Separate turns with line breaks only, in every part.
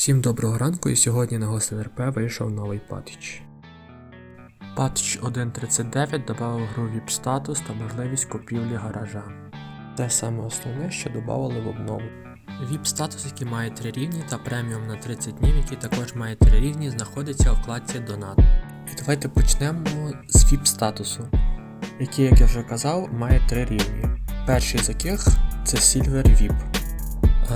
Всім доброго ранку і сьогодні на GosNRP вийшов новий патч. Патч 1.39 додав гру VIP статус та можливість купівлі гаража. Це саме основне, що додали в обнову. VIP статус, який має 3 рівні, та преміум на 30 днів, який також має 3 рівні, знаходиться у вкладці Донат. І давайте почнемо з VIP статусу, який, як я вже казав, має 3 рівні. Перший з яких це Silver VIP.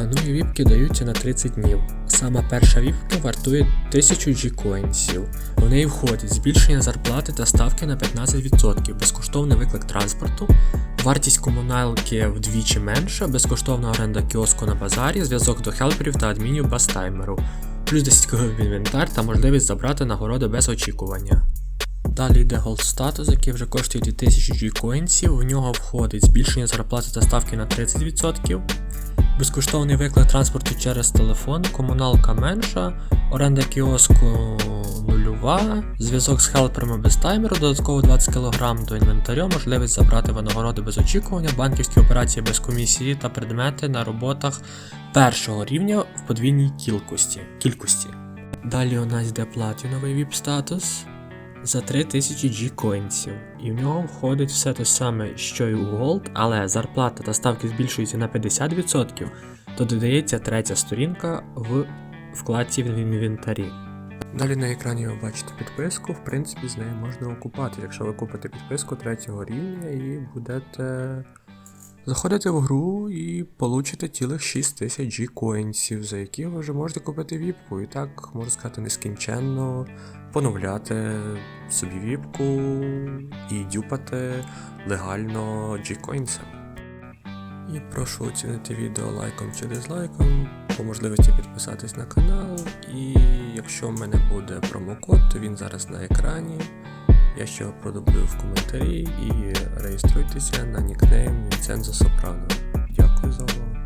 Ну віпки даються на 30 днів. Сама перша віпка вартує 1000 G-коінсів. В неї входить збільшення зарплати та ставки на 15%, безкоштовний виклик транспорту, вартість комуналки вдвічі менша, безкоштовна оренда кіоску на базарі, зв'язок до хелперів та адмінів бастаймеру, плюс 10 кг в інвентар та можливість забрати нагороди без очікування. Далі йде Gold статус, який вже коштує 2000 G-коінсів, в нього входить збільшення зарплати та ставки на 30%. Безкоштовний виклик транспорту через телефон, комуналка менша, оренда кіоску нульова, зв'язок з хелперами без таймеру, додатково 20 кг до інвентарю, можливість забрати винагороди без очікування, банківські операції без комісії та предмети на роботах першого рівня в подвійній кількості. кількості. Далі у нас йде платіновий VIP статус за 3000 G-коінсів, і в нього входить все те саме, що й у Gold, але зарплата та ставки збільшуються на 50%, то додається третя сторінка в вкладці в інвентарі. Далі на екрані ви бачите підписку, в принципі, з нею можна окупати, якщо ви купите підписку третього рівня і будете заходити в гру і получите цілих 6000 G-коінсів, за які ви вже можете купити віпку. І так, можна сказати, нескінченно поновляти собі віпку і дюпати легально G-коінсом. І прошу оцінити відео лайком чи дизлайком, по можливості підписатись на канал. І якщо в мене буде промокод, то він зараз на екрані. Я ще його продублю в коментарі і реєструйтеся на нікнейм Вінцензо Сопрано. Дякую за увагу.